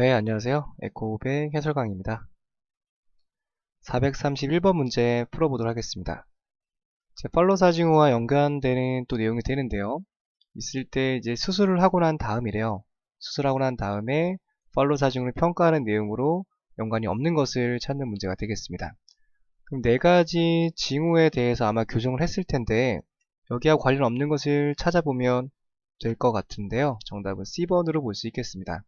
네, 안녕하세요. 에코백 해설강입니다. 431번 문제 풀어보도록 하겠습니다. 제 팔로 사징후와 연관되는 또 내용이 되는데요. 있을 때 이제 수술을 하고 난 다음이래요. 수술하고 난 다음에 팔로 사징후를 평가하는 내용으로 연관이 없는 것을 찾는 문제가 되겠습니다. 그럼 네 가지 징후에 대해서 아마 교정을 했을 텐데 여기와 관련 없는 것을 찾아보면 될 것 같은데요. 정답은 C번으로 볼 수 있겠습니다.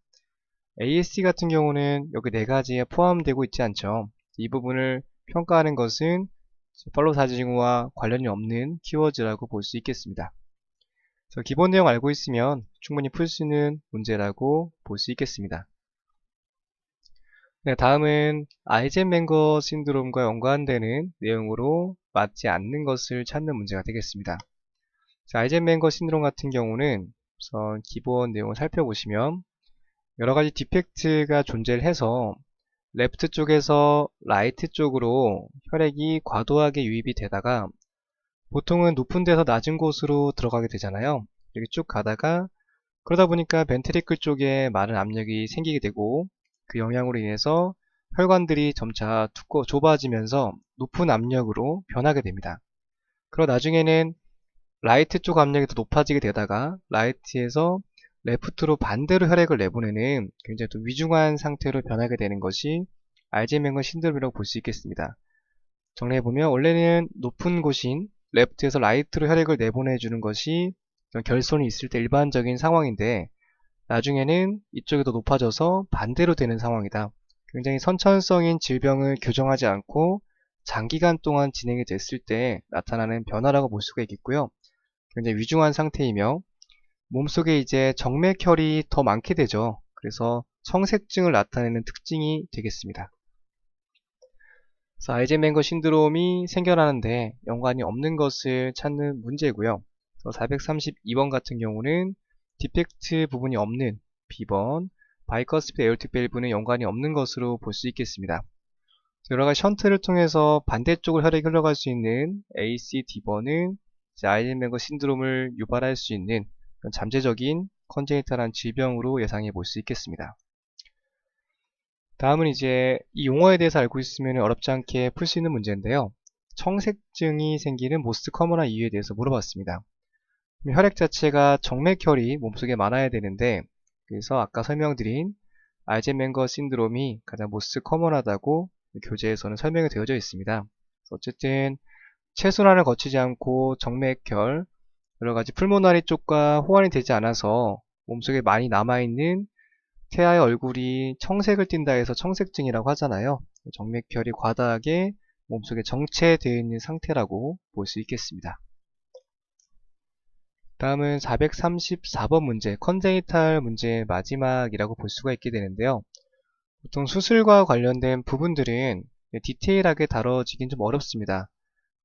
ASC 같은 경우는 여기 네 가지에 포함되고 있지 않죠. 이 부분을 평가하는 것은 팔로우 사진과 관련이 없는 키워드라고 볼 수 있겠습니다. 기본 내용 알고 있으면 충분히 풀 수 있는 문제라고 볼 수 있겠습니다. 네, 다음은 아이젠맹거 신드롬과 연관되는 내용으로 맞지 않는 것을 찾는 문제가 되겠습니다. 아이젠맹거 신드롬 같은 경우는 우선 기본 내용을 살펴보시면 여러 가지 디펙트가 존재를 해서 레프트 쪽에서 라이트 쪽으로 혈액이 과도하게 유입이 되다가 보통은 높은 데서 낮은 곳으로 들어가게 되잖아요. 이렇게 쭉 가다가 그러다 보니까 벤트리클 쪽에 많은 압력이 생기게 되고 그 영향으로 인해서 혈관들이 점차 두꺼 좁아지면서 높은 압력으로 변하게 됩니다. 그러 나중에는 라이트 쪽 압력이 더 높아지게 되다가 라이트에서 레프트로 반대로 혈액을 내보내는 굉장히 또 위중한 상태로 변하게 되는 것이 알제이먼 신드롬이라고 볼 수 있겠습니다. 정리해보면 원래는 높은 곳인 레프트에서 라이트로 혈액을 내보내주는 것이 결손이 있을 때 일반적인 상황인데 나중에는 이쪽이 더 높아져서 반대로 되는 상황이다. 굉장히 선천성인 질병을 교정하지 않고 장기간 동안 진행이 됐을 때 나타나는 변화라고 볼 수가 있겠고요. 굉장히 위중한 상태이며 몸속에 이제 정맥혈이 더 많게 되죠. 그래서 청색증을 나타내는 특징이 되겠습니다. 그래서 아이젠맹거 신드롬이 생겨나는데 연관이 없는 것을 찾는 문제고요. 432번 같은 경우는 디펙트 부분이 없는 B번, 바이커스피 에어틱 밸브는 연관이 없는 것으로 볼 수 있겠습니다. 여러가지 션트를 통해서 반대쪽으로 혈액이 흘러갈 수 있는 AC, D번은 아이젠맹거 신드롬을 유발할 수 있는 잠재적인 컨제니탈한 질병으로 예상해 볼 수 있겠습니다. 다음은 이제 이 용어에 대해서 알고 있으면 어렵지 않게 풀 수 있는 문제인데요. 청색증이 생기는 모스트 커먼한 이유에 대해서 물어봤습니다. 혈액 자체가 정맥혈이 몸속에 많아야 되는데 그래서 아까 설명드린 알제맨거 신드롬이 가장 모스트 커먼하다고 교재에서는 설명이 되어져 있습니다. 어쨌든 체순환을 거치지 않고 정맥혈, 여러가지 풀모나리 쪽과 호환이 되지 않아서 몸속에 많이 남아있는 태아의 얼굴이 청색을 띈다 해서 청색증이라고 하잖아요. 정맥혈이 과다하게 몸속에 정체되어 있는 상태라고 볼 수 있겠습니다. 다음은 434번 문제, 컨제이탈 문제의 마지막이라고 볼 수가 있게 되는데요. 보통 수술과 관련된 부분들은 디테일하게 다뤄지긴 좀 어렵습니다.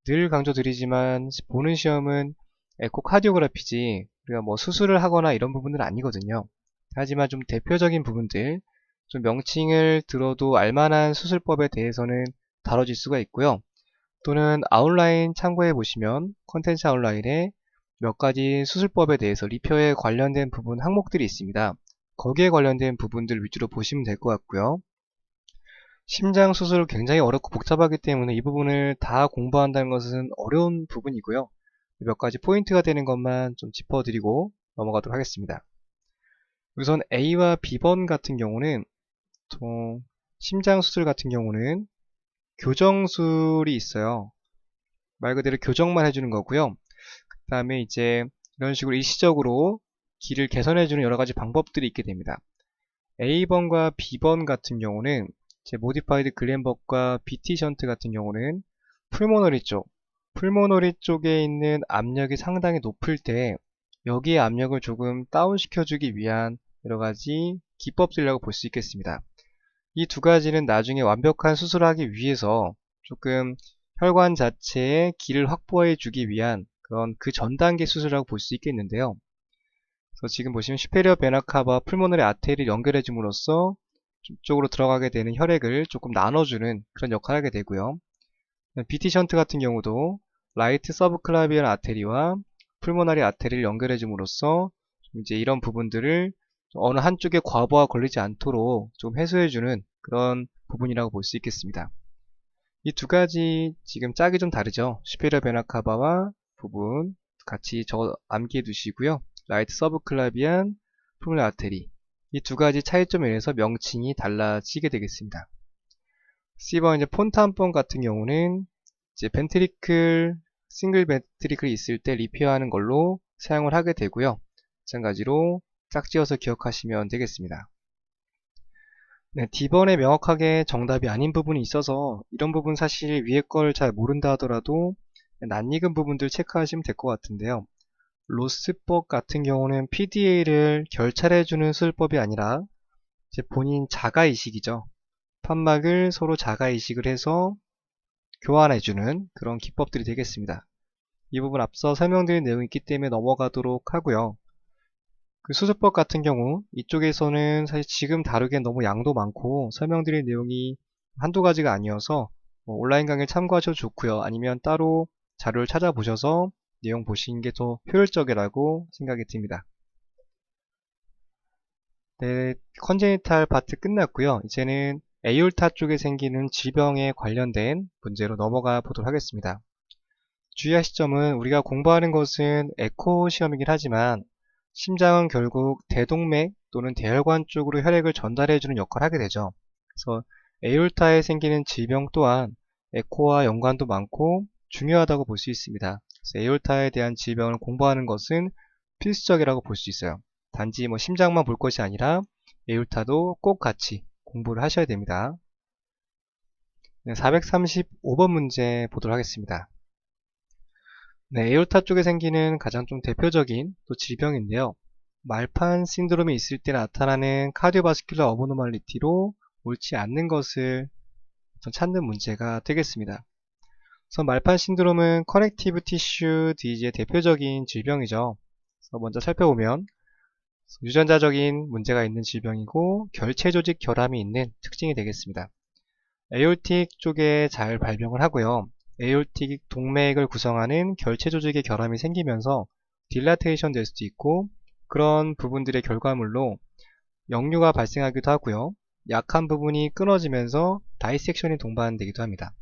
늘 강조드리지만 보는 시험은 에코카디오그래피지 우리가 뭐 수술을 하거나 이런 부분은 아니거든요. 하지만 좀 대표적인 부분들 좀 명칭을 들어도 알만한 수술법에 대해서는 다뤄질 수가 있고요. 또는 아웃라인 참고해 보시면 컨텐츠 아웃라인에 몇 가지 수술법에 대해서 리표에 관련된 부분 항목들이 있습니다. 거기에 관련된 부분들 위주로 보시면 될 것 같고요. 심장 수술 굉장히 어렵고 복잡하기 때문에 이 부분을 다 공부한다는 것은 어려운 부분이고요. 몇 가지 포인트가 되는 것만 좀 짚어드리고 넘어가도록 하겠습니다. 우선 A와 B번 같은 경우는 보통 심장 수술 같은 경우는 교정술이 있어요. 말 그대로 교정만 해주는 거고요. 그 다음에 이제 이런 식으로 일시적으로 길을 개선해주는 여러 가지 방법들이 있게 됩니다. A번과 B번 같은 경우는 제 모디파이드 글램버과 BT 션트 같은 경우는 풀모너리 쪽, 풀모너리 쪽에 있는 압력이 상당히 높을 때 여기에 압력을 조금 다운시켜주기 위한 여러가지 기법들이라고 볼 수 있겠습니다. 이 두 가지는 나중에 완벽한 수술을 하기 위해서 조금 혈관 자체의 길을 확보해 주기 위한 그런 그 전 단계 수술이라고 볼 수 있겠는데요. 그래서 지금 보시면 슈페리어 베나카바 풀모너리 아테리를 연결해 줌으로써 쪽으로 들어가게 되는 혈액을 조금 나눠주는 그런 역할을 하게 되고요. BT 션트 같은 경우도 라이트 서브클라비얼 아테리와 풀모나리 아테리를 연결해 줌으로써 이제 이런 부분들을 어느 한쪽에 과부하 걸리지 않도록 좀 해소해 주는 그런 부분이라고 볼 수 있겠습니다. 이 두 가지 지금 짝이 좀 다르죠. 슈페리어 베나카바와 부분 같이 저 암기해 두시고요. 라이트 서브클라비안, 풀물 아테리 이 두 가지 차이점에 의해서 명칭이 달라지게 되겠습니다. C번 이제 폰트 한번 같은 경우는 이제 벤트리클 싱글 벤트리클이 있을 때 리페어하는 걸로 사용을 하게 되고요. 마찬가지로 짝지어서 기억하시면 되겠습니다. 네, D번에 명확하게 정답이 아닌 부분이 있어서 이런 부분 사실 위에 걸 잘 모른다 하더라도 낯익은 부분들 체크하시면 될 것 같은데요. 로스법 같은 경우는 PDA를 결찰해주는 수술법이 아니라 본인 자가이식이죠. 판막을 서로 자가이식을 해서 교환해주는 그런 기법들이 되겠습니다. 이 부분 앞서 설명드린 내용이 있기 때문에 넘어가도록 하고요. 그 수술법 같은 경우 이쪽에서는 사실 지금 다루기엔 너무 양도 많고 설명드린 내용이 한두 가지가 아니어서 뭐 온라인 강의를 참고하셔도 좋고요. 아니면 따로 자료를 찾아보셔서 내용 보시는 게 더 효율적이라고 생각이 듭니다. 네, 컨제니탈 파트 끝났고요. 이제는 에이올타 쪽에 생기는 질병에 관련된 문제로 넘어가 보도록 하겠습니다. 주의하실 점은 우리가 공부하는 것은 에코 시험이긴 하지만 심장은 결국 대동맥 또는 대혈관 쪽으로 혈액을 전달해주는 역할을 하게 되죠. 그래서 에이올타에 생기는 질병 또한 에코와 연관도 많고 중요하다고 볼 수 있습니다. 에이올타에 대한 질병을 공부하는 것은 필수적이라고 볼 수 있어요. 단지 뭐 심장만 볼 것이 아니라 에이올타도 꼭 같이 공부를 하셔야 됩니다. 435번 문제 보도록 하겠습니다. 네, 에올타 쪽에 생기는 가장 좀 대표적인 또 질병인데요. 말판 신드롬이 있을 때 나타나는 카디오바스큘러 어버노말리티로 옳지 않는 것을 찾는 문제가 되겠습니다. 그래서 말판 신드롬은 커넥티브 티슈 디지의 대표적인 질병이죠. 먼저 살펴보면 유전자적인 문제가 있는 질병이고 결체 조직 결함이 있는 특징이 되겠습니다. 에올틱 쪽에 잘 발병을 하고요. 에올틱 동맥을 구성하는 결체 조직의 결함이 생기면서 딜라테이션 될 수도 있고 그런 부분들의 결과물로 역류가 발생하기도 하고요. 약한 부분이 끊어지면서 다이섹션이 동반되기도 합니다.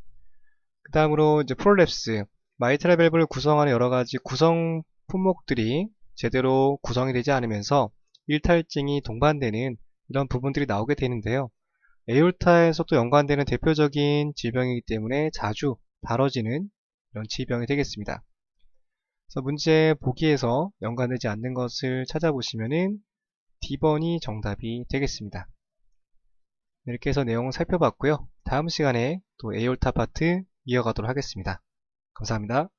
그 다음으로 이제 프롤랩스, 마이트라 밸브를 구성하는 여러 가지 구성 품목들이 제대로 구성이 되지 않으면서 일탈증이 동반되는 이런 부분들이 나오게 되는데요. 에올타에서도 연관되는 대표적인 질병이기 때문에 자주 다뤄지는 이런 질병이 되겠습니다. 그래서 문제 보기에서 연관되지 않는 것을 찾아보시면은 D번이 정답이 되겠습니다. 이렇게 해서 내용을 살펴봤고요. 다음 시간에 또 에올타 파트 이어가도록 하겠습니다. 감사합니다.